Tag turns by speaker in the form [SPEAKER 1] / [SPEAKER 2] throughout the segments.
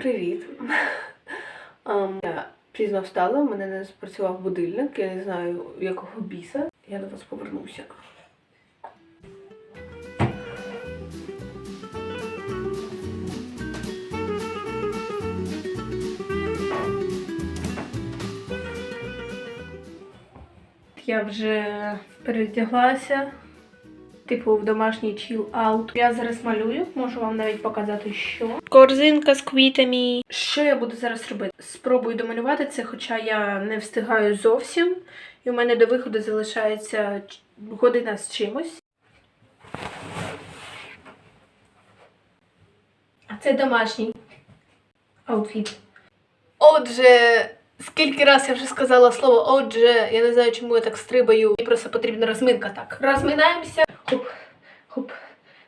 [SPEAKER 1] Привіт. Ем, я пізно встала, у мене не спрацював будильник, я не знаю якого біса. Я до вас повернуся. Я вже передяглася, типу в домашній чіл-аут. Я зараз малюю, можу вам навіть показати, що. Корзинка з квітами. Що я буду зараз робити? Спробую домалювати це, хоча я не встигаю зовсім. І у мене до виходу залишається година з чимось. А це домашній аутфіт. Отже, скільки раз я вже сказала слово отже, я не знаю, чому я так стрибаю. Мені просто потрібна розминка так. Розминаємося. Хоп, хоп,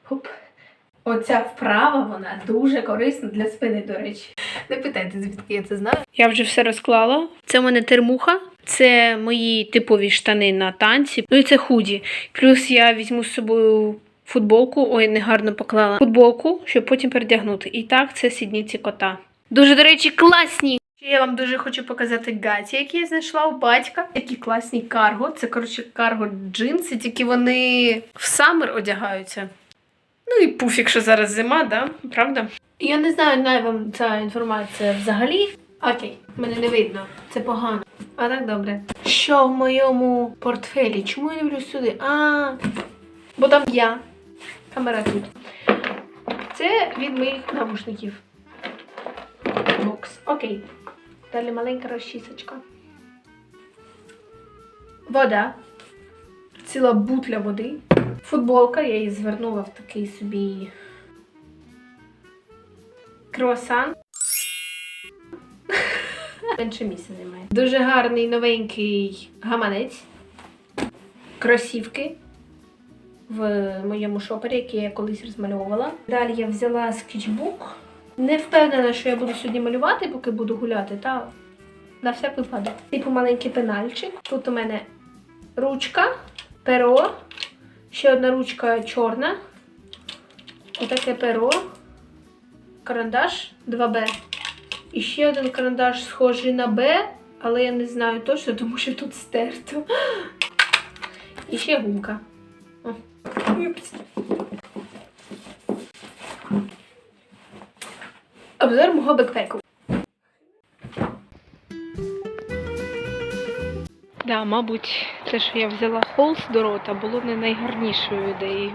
[SPEAKER 1] хоп. Оця вправа, вона дуже корисна для спини, до речі. Не питайте, звідки я це знаю. Я вже все розклала. Це в мене термуха. Це мої типові штани на танці. Ну і це худі. Плюс я візьму з собою футболку. Ой, негарно поклала. Футболку, щоб потім передягнути. І так, це сідниці кота. Дуже, до речі, класні. Ще Я вам дуже хочу показати гаті, які я знайшла у батька. Які класні карго. Це, коротше, карго джинси, тільки вони в самер одягаються. Ну і пуфік, що зараз зима, да? Правда? Я не знаю, най вам ця інформація взагалі. Окей, мене не видно. Це погано. А так добре. Що в моєму портфелі? Чому я дивлюсь сюди? А, бо там я. Камера тут. Це від моїх навушників. Бокс. Окей. Далі маленька розчісочка. Вода. Ціла бутля води. Футболка, я її звернула в такий собі круасан. Менше місця немає. Дуже гарний новенький гаманець. Кросівки в моєму шопері, який я колись розмальовувала. Далі я взяла скетчбук. Не впевнена, що я буду сьогодні малювати, поки буду гуляти, та на всяк випадок. Типу маленький пенальчик. Тут у мене ручка, перо, ще одна ручка чорна. Отаке перо, карандаш 2Б. І ще один карандаш схожий на Б, але я не знаю точно, тому що тут стерто. І ще гумка. О. Обзор мого бекпеку. Да, мабуть, те, що я взяла холст до рота, було не найгарнішою ідеєю.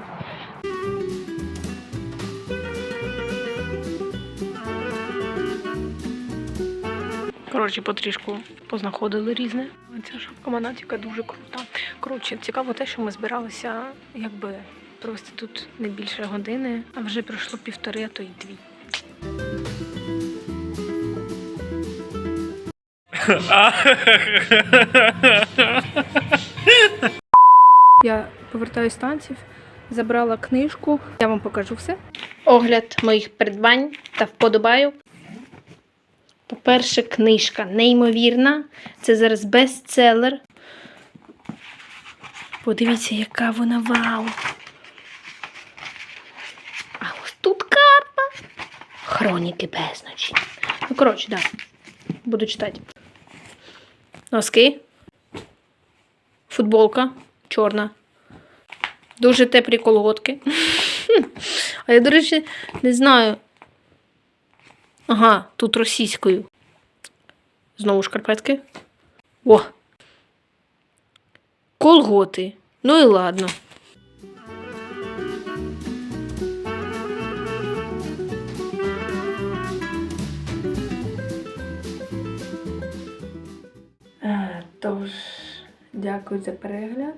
[SPEAKER 1] Коротше, потрішку познаходили різне. Ця шапка Монатіка дуже крута. Коротше, цікаво те, що ми збиралися якби провести тут не більше години, а вже пройшло півтори, а то й дві. Я повертаюсь з танців, забрала книжку. Я вам покажу все. Огляд моїх придбань та вподобаю. По-перше, книжка неймовірна. Це зараз бестселер. Подивіться, яка вона вау. А ось тут карта. Хроніки безночі. Ну, коротше, так. Да. Буду читати. Носки. Футболка чорна. Дуже теплі колготки. А я, до речі, не знаю. Ага, тут російською. Знову шкарпетки. О! Колготи. Ну і ладно. Тож, дякую за перегляд.